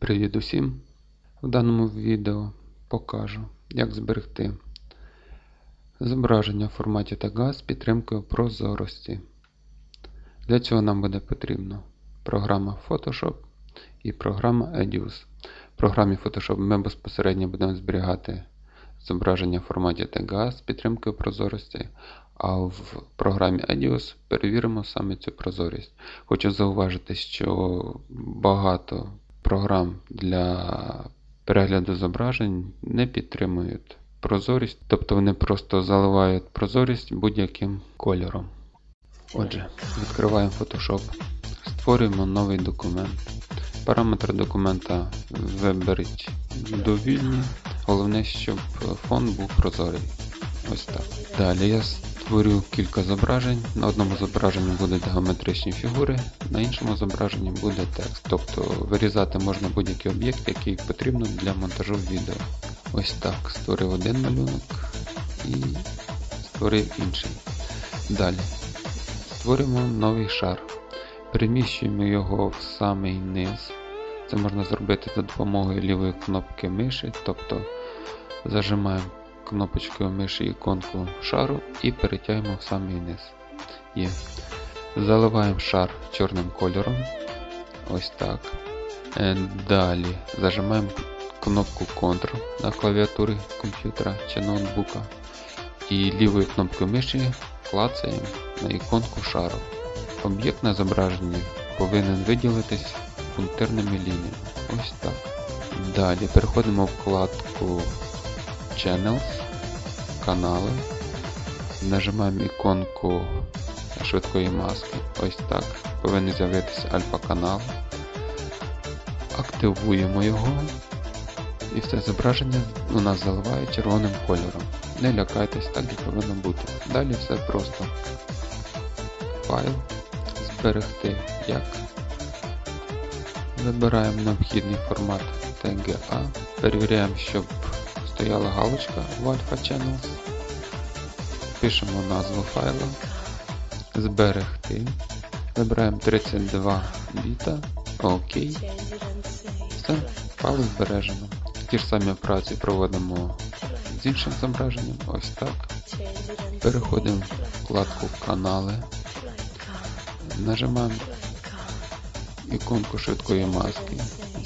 Привіт усім! В даному відео покажу, як зберегти зображення в форматі TAGA з підтримкою прозорості. Для цього нам буде потрібно програма Photoshop і програма Edius. В програмі Photoshop ми безпосередньо будемо зберігати зображення в форматі TAGA з підтримкою прозорості, а в програмі Edius перевіримо саме цю прозорість. Хочу зауважити, що багато програм для перегляду зображень не підтримують прозорість, тобто вони просто заливають прозорість будь-яким кольором. Отже, відкриваємо Photoshop, створюємо новий документ. Параметри документа виберіть довільні. Головне, щоб фон був прозорий. Ось так. Далі я створю кілька зображень. На одному зображенні будуть геометричні фігури, на іншому зображенні буде текст. Тобто вирізати можна будь-який об'єкт, який потрібно для монтажу відео. Ось так. Створив один малюнок і створив інший. Далі створюємо новий шар. Переміщуємо його в самий низ. Це можна зробити за допомогою лівої кнопки миші, тобто зажимаємо кнопочкою миші іконку шару і перетягуємо в самий низ. Є. Заливаємо шар чорним кольором. Ось так. Е, Далі зажимаємо кнопку Ctrl на клавіатурі комп'ютера чи ноутбука. І лівою кнопкою миші клацаємо на іконку шару. Об'єкт на зображенні повинен виділитись пунктирними лініями. Ось так. Далі переходимо в вкладку Channels, канали. Нажимаємо іконку швидкої маски. Ось так. Повинен з'явитися альфа-канал. Активуємо його. І все зображення у нас заливає червоним кольором. Не лякайтесь, так і повинно бути. Далі все просто. Файл. Зберегти як. Вибираємо необхідний формат TGA. Перевіряємо, щоб стояла галочка в Alpha Channels. Пишемо назву файла. Зберегти. Вибираємо 32 біта. Окей. Все, файл збережено. Ті ж самі операції проводимо з іншим зображенням. Ось так. Переходимо в вкладку Канали. Нажимаємо іконку швидкої маски.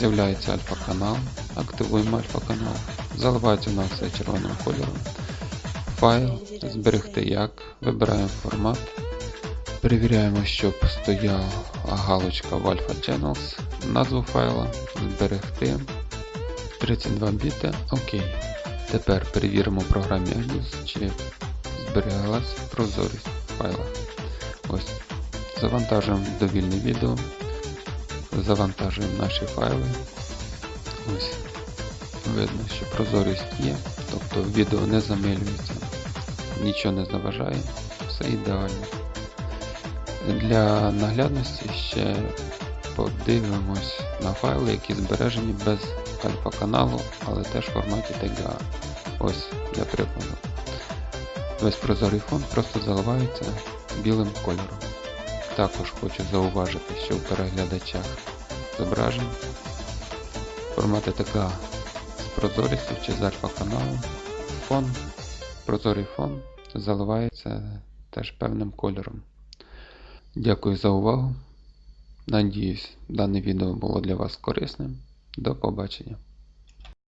З'являється альфа-канал. Активуємо альфа-канал. Заливається у нас все червоним кольором. Файл. Зберегти як. Вибираємо формат. Перевіряємо, щоб стояла галочка в Alpha Channels. Назву файла. Зберегти. 32 біти. Окей. Тепер перевіримо в програмі Alice, чи збереглась прозорість файла. Ось. Завантажуємо довільне відео. Завантажуємо наші файли. Ось. Видно, що прозорість є, тобто відео не замилюється, нічого не заважає, все ідеально. Для наглядності ще подивимось на файли, які збережені без альфа-каналу, але теж в форматі TGA. Ось для прикладу. Весь прозорий фон просто заливається білим кольором. Також хочу зауважити, що в переглядачах зображень формати TGA з прозорістю чи з альфа-каналом фон, прозорий фон заливається теж певним кольором. Дякую за увагу. Надіюсь, дане відео було для вас корисним. До побачення.